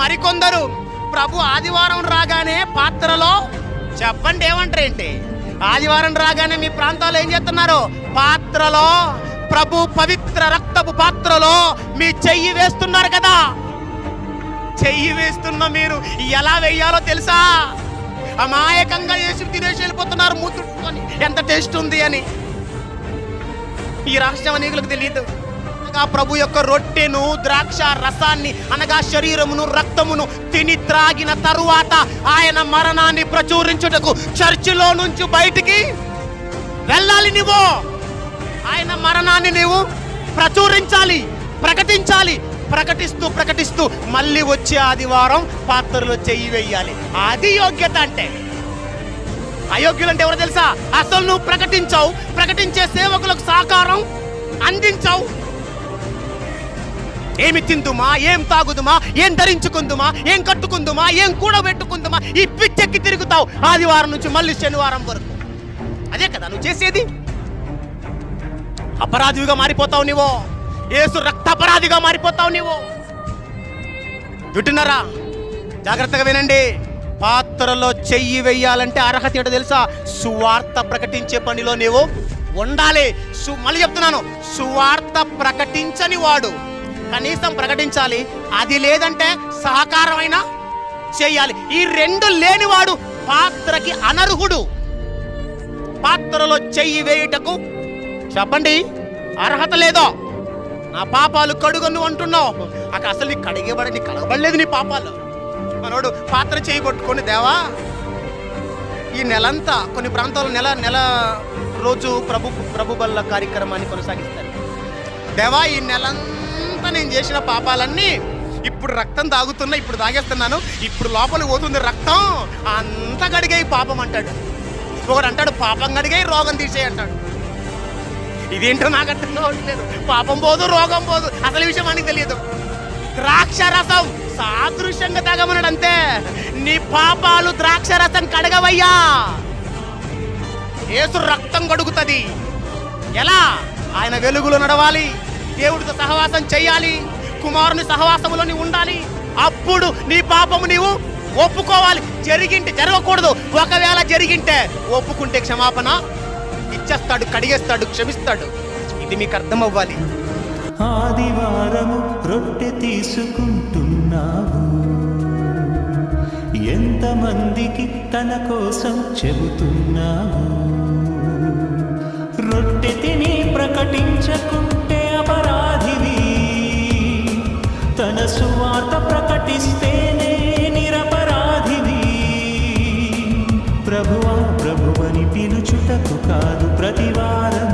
మరికొందరు. ప్రభు ఆదివారం రాగానే పాత్రలో చెప్పండి ఏమంటారేంటి ఆదివారం రాగానే మీ ప్రాంతాల్లో ఏం చేస్తున్నారు? పాత్రలో ప్రభు పవిత్ర రక్తపు పాత్రలో మీ చెయ్యి వేస్తున్నారు కదా. చెయ్యి వేస్తున్న మీరు ఎలా వెయ్యాలో తెలుసా? అమాయకంగా వేసి తినేసి వెళ్ళిపోతున్నారు మూతుడుకొని ఎంత టేస్ట్ ఉంది అని. ఈ రాష్ట్రం అనేకులకు తెలియదు అనగా ప్రభు యొక్క రొట్టెను ద్రాక్ష రసాన్ని అనగా శరీరమును రక్తమును తిని త్రాగిన తరువాత ఆయన మరణాన్ని ప్రచురించుటకు చర్చిలో నుంచి బయటికి వెళ్ళాలి నువ్వు ఆయన మరణాన్ని నీవు ప్రచురించాలి ప్రకటించాలి ప్రకటిస్తూ ప్రకటిస్తూ మళ్ళీ వచ్చే ఆదివారం పాత్రలో చెయ్యి వేయాలి. అది యోగ్యత అంటే. అయోగ్యులు అంటే ఎవరు తెలుసా? అసలు నువ్వు ప్రకటించావు ప్రకటించే సేవకులకు సహకారం అందించావు. ఏమి తిందుమా? ఏం తాగుదుమా? ఏం ధరించుకుందుమా? ఏం కట్టుకుందుమా? ఏం కూడబెట్టుకుందుమా? ఈ పిచ్చెక్కి తిరుగుతావు ఆదివారం నుంచి మళ్ళీ శనివారం వరకు. అదే కదా నువ్వు చేసేది? అపరాధిగా మారిపోతావు నీవో. ఏసు రక్తాపరాధిగా మారిపోతావు నీవో. వింటున్నారా? జాగ్రత్తగా వినండి. పాత్రలో చెయ్యి వెయ్యాలంటే అర్హత ఏంటో తెలుసా? సువార్త ప్రకటించే పనిలో నీవు ఉండాలి. సు మళ్ళీ చెప్తున్నాను. సువార్త ప్రకటించని వాడు. కనీసం ప్రకటించాలి. అది లేదంటే సహకారమైన చేయాలి. ఈ రెండు లేనివాడు పాత్రకి అనర్హుడు. పాత్రలో చెయ్యి వేయుటకు చెప్పండి అర్హత లేదో? నా పాపాలు కడుగను అంటున్నావు. అక్కడ అసలు నీ కడిగేబడి నీ కడగబడలేదు నీ పాపాలు. మనోడు పాత్ర చేయి పట్టుకొని దేవా ఈ నెలంతా కొన్ని ప్రాంతాల్లో నెల నెల రోజు ప్రభు ప్రభు బల్ల కార్యక్రమాన్ని కొనసాగిస్తారు. దేవా ఈ నెలంతా నేను చేసిన పాపాలన్నీ ఇప్పుడు రక్తం తాగుతున్నా ఇప్పుడు తాగేస్తున్నాను ఇప్పుడు లోపల పోతుంది రక్తం. అంతా గడిగాయి పాపం అంటాడు. ఒకడు అంటాడు పాపం గడిగాయి రోగం తీసేయి అంటాడు. ఇదేంటో నాకు అర్థం కావట్లేదు పాపం పోదు రోగం పోదు. అసలు విషయం అని తెలియదు. ద్రాక్షరసం సాదృశ్యంగా తాగమన్నాడు అంతే. నీ పాపాలు ద్రాక్షరసం కడగవయ్యా. ఏసు రక్తం కడుగుతుంది ఎలా? ఆయన వెలుగులో నడవాలి. దేవుడితో సహవాసం చేయాలి. కుమారుని సహవాసములో నీవు ఉండాలి. అప్పుడు నీ పాపము నీవు ఒప్పుకోవాలి. జరిగింటే జరగకూడదు. ఒకవేళ జరిగింటే ఒప్పుకుంటే క్షమాపణ ఇచ్చేస్తాడు కడిగేస్తాడు క్షమిస్తాడు. ఇది మీకు అర్థం అవ్వాలి ఆదివారము రొట్టె తీసుకుంటున్నావు. ఎంతమందికి తన కోసం చెబుతున్నావు? తన సువార్త ప్రకటిస్తేనే నిరపరాధివి ప్రభువా ప్రభువని పిలుచుటకు కాదు ప్రతివారం.